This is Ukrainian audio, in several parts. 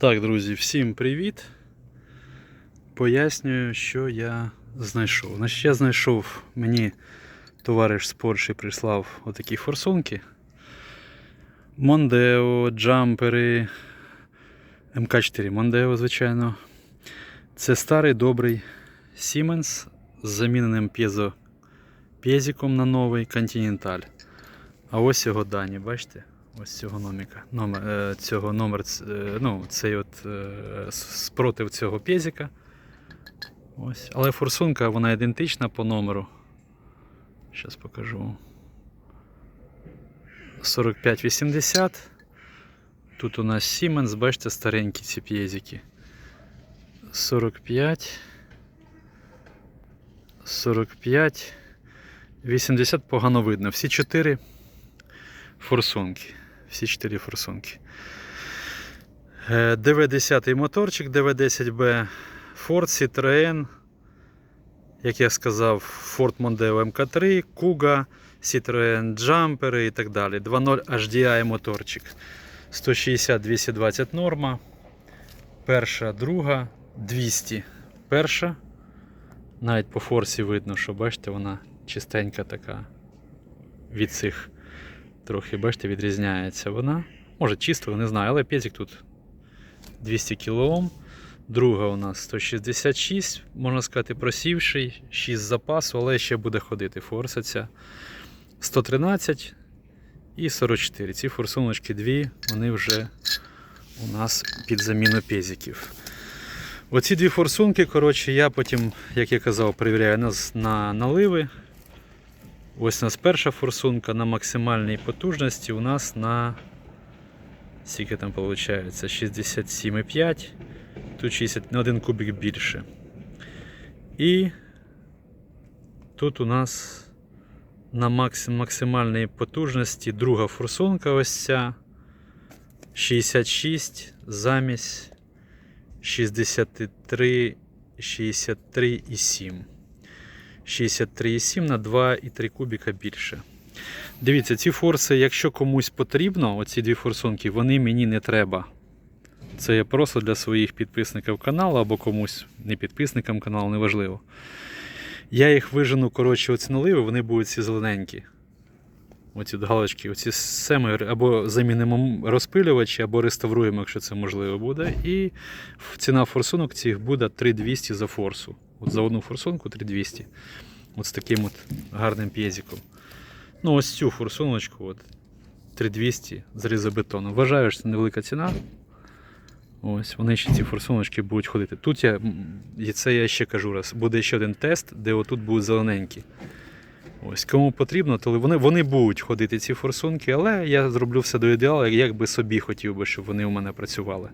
Так, друзі, всім привіт. Пояснюю, що я знайшов. Значить, я знайшов, мені товариш з Польщі прислав отакі форсунки. Мондео, джампери, МК4 Мондео, звичайно. Це старий добрий Siemens з заміненим п'єзо п'єзиком на новий Continental. А ось його дані, бачите? Ось цього номіка. Номер, е, цього номер, е, ну, цей от е, спротив цього п'єзика. Ось. Але форсунка вона ідентична по номеру. Зараз покажу. 4580. Тут у нас Siemens, бачите, старенькі ці п'єзики. 45. 45. 80 погано видно. Всі чотири форсунки. Всі чотири форсунки. Е, ДВ-10 моторчик, ДВ-10B, Ford Citroën, як я сказав, Ford Mondeo MK3, Kuga, Citroën Jumper і так далі. 2.0 HDI моторчик. 160-220 норма. Перша, друга, 200. Перша. Навіть по форсі видно, що бачите, вона чистенька така від цих трохи, бачите, відрізняється вона. Може чисто, не знаю, але п'єзик тут 200 кОм. Друга у нас 166, можна сказати, просівший, 6 запасу, але ще буде ходити. Форситься 113 і 44. Ці форсуночки дві, вони вже у нас під заміну пєзиків. Оці дві форсунки, коротше, я потім, як я казав, перевіряю на наливи. Ось у нас перша форсунка на максимальній потужності у нас на скільки там виходить? 67,5. Тут 60 на один кубик більше. І тут у нас на максим, максимальній потужності друга форсунка ось ця 66 замість 63 63,7. 63,7 на 2,3 кубіка більше. Дивіться, ці форси, якщо комусь потрібно, оці дві форсунки, вони мені не треба. Це я просто для своїх підписників каналу або комусь не підписникам каналу, неважливо. Я їх вижену, коротше, оці наливи, вони будуть ці зелененькі. Оці галочки, оці семи або замінимо розпилювачі, або реставруємо, якщо це можливо буде. І ціна форсунок цих буде 3200 за форсу. От за одну форсунку 3200. От з таким от гарним п'єзиком. Ну, ось цю форсуночку от 3200 з різобетону. Вважаю, що це невелика ціна. Ось, вони ще ці форсуночки будуть ходити. Тут я, і це я ще кажу раз, буде ще один тест, де отут будуть зелененькі. Ось, кому потрібно, то вони, вони будуть ходити ці форсунки, але я зроблю все до ідеалу, як би собі хотів би, щоб вони у мене працювали.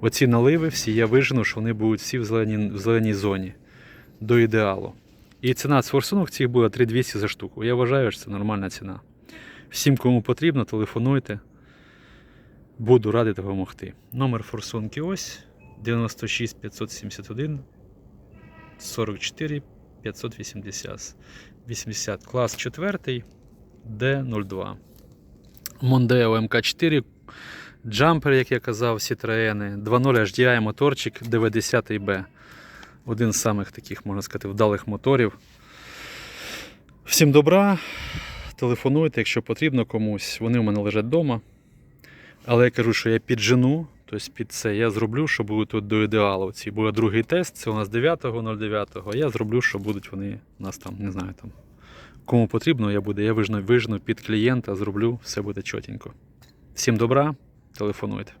Оці наливи всі я вижену, що вони будуть всі в зеленій, в зеленій зоні до ідеалу. І ціна з форсунок цих буде 3200 за штуку. Я вважаю, що це нормальна ціна. Всім, кому потрібно, телефонуйте. Буду радий допомогти. Номер форсунки ось 96 571 44 580. 80. Клас 4 D02. Mondeo MK4. Джампер, як я казав, Citroen. 2.0 HDI моторчик DV10B. Один з самих таких, можна сказати, вдалих моторів. Всім добра. Телефонуйте, якщо потрібно комусь. Вони в мене лежать вдома. Але я кажу, що я піджену, тобто під це я зроблю, що будуть тут до ідеалу. Ці буде другий тест, це у нас 9.09. Я зроблю, що будуть вони у нас там, не знаю там. Кому потрібно, я буду, я вижну, вижну під клієнта, зроблю, все буде чотенько. Всім добра, телефонуйте.